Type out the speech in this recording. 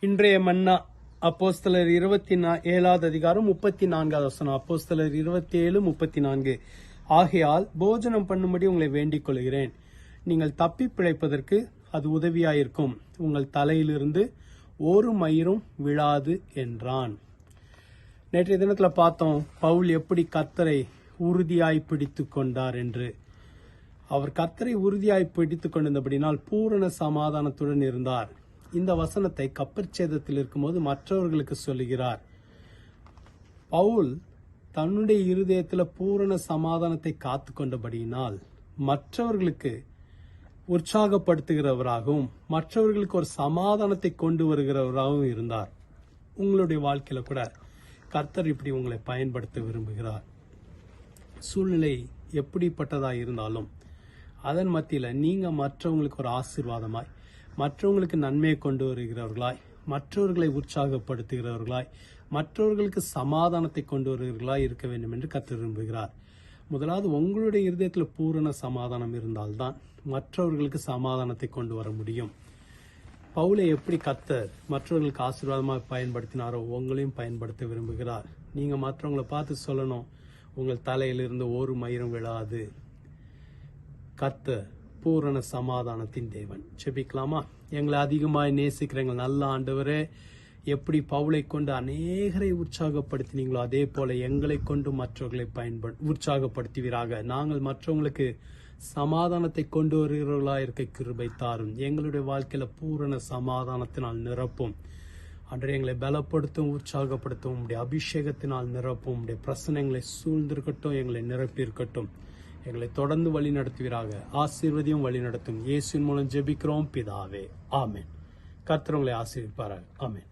இன்றைய மன்னா அப்போஸ்தலர் இருபத்தி ஏழாவது அதிகாரம் முப்பத்தி நான்காவது வசனம். அப்போஸ்தலர் இருபத்தி ஏழு முப்பத்தி நான்கு ஆகையால் போஜனம் பண்ணும்படி உங்களை வேண்டிக் கொள்கிறேன். நீங்கள் தப்பி பிழைப்பதற்கு அது உதவியாயிருக்கும். உங்கள் தலையிலிருந்து ஒரு மயிரும் விழாது என்றான். நேற்றைய தினத்துல பார்த்தோம் பவுல் எப்படி கத்தரை உறுதியாய் பிடித்து கொண்டார் என்று. அவர் கத்தரை உறுதியாய் பிடித்து கொண்டிருந்தபடினால் பூரண சமாதானத்துடன் இருந்தார். இந்த வசனத்தை கப்பற்சேதத்தில் இருக்கும்போது மற்றவர்களுக்கு சொல்லுகிறார். பவுல் தன்னுடைய இருதயத்தில் பூரண சமாதானத்தை காத்து கொண்டபடியினால் மற்றவர்களுக்கு உற்சாகப்படுத்துகிறவராகவும் மற்றவர்களுக்கு ஒரு சமாதானத்தை கொண்டு வருகிறவராகவும் இருந்தார். உங்களுடைய வாழ்க்கையில் கூட கர்த்தர் இப்படி உங்களை பயன்படுத்த விரும்புகிறார். சூழ்நிலை எப்படிப்பட்டதாக இருந்தாலும் அதன் மத்தியில் நீங்கள் மற்றவங்களுக்கு ஒரு ஆசீர்வாதமாய் மற்றவங்களுக்கு நன்மையை கொண்டு வருகிறவர்களாய் மற்றவர்களை உற்சாகப்படுத்துகிறவர்களாய் மற்றவர்களுக்கு சமாதானத்தை கொண்டு வருகிறவர்களாய் இருக்க வேண்டும் என்று கத்து விரும்புகிறார். முதலாவது உங்களுடைய இருதயத்தில் பூரண சமாதானம் இருந்தால்தான் மற்றவர்களுக்கு சமாதானத்தை கொண்டு வர முடியும். பவுலை எப்படி கத்தர் மற்றவர்களுக்கு ஆசீர்வாதமாக பயன்படுத்தினாரோ உங்களையும் பயன்படுத்த விரும்புகிறார். நீங்கள் மற்றவங்களை பார்த்து சொல்லணும் உங்கள் தலையிலிருந்து ஒரு மயிரும் விழாது. கத்த பூரண சமாதானத்தின் தேவன். செபிக்கலாமா எங்களை அதிகமாய் நேசிக்கிற எங்கள் நல்ல ஆண்டவரே எப்படி பவுளை கொண்டு அநேகரை உற்சாகப்படுத்தினீங்களோ அதே போல எங்களை கொண்டு மற்றவர்களை பயன்படு உற்சாகப்படுத்துவீராக. நாங்கள் மற்றவங்களுக்கு சமாதானத்தை கொண்டு வருகிறவர்களா இருக்க கிருபை தாரும். எங்களுடைய வாழ்க்கையில பூரண சமாதானத்தினால் நிரப்பும். அன்றைய எங்களை பலப்படுத்தும் உற்சாகப்படுத்தும் உடைய அபிஷேகத்தினால் நிரப்பும் உடைய பிரசனங்களை சூழ்ந்திருக்கட்டும் எங்களை நிரப்பியிருக்கட்டும். எங்களை தொடர்ந்து வழி நடத்துவீராக. ஆசீர்வதியும் வழி நடத்தும். இயேசுவின் மூலம் ஜெபிக்கிறோம். பிதாவே. ஆமேன். கர்த்தர் உங்களை ஆசீர்விப்பாராக. ஆமென்.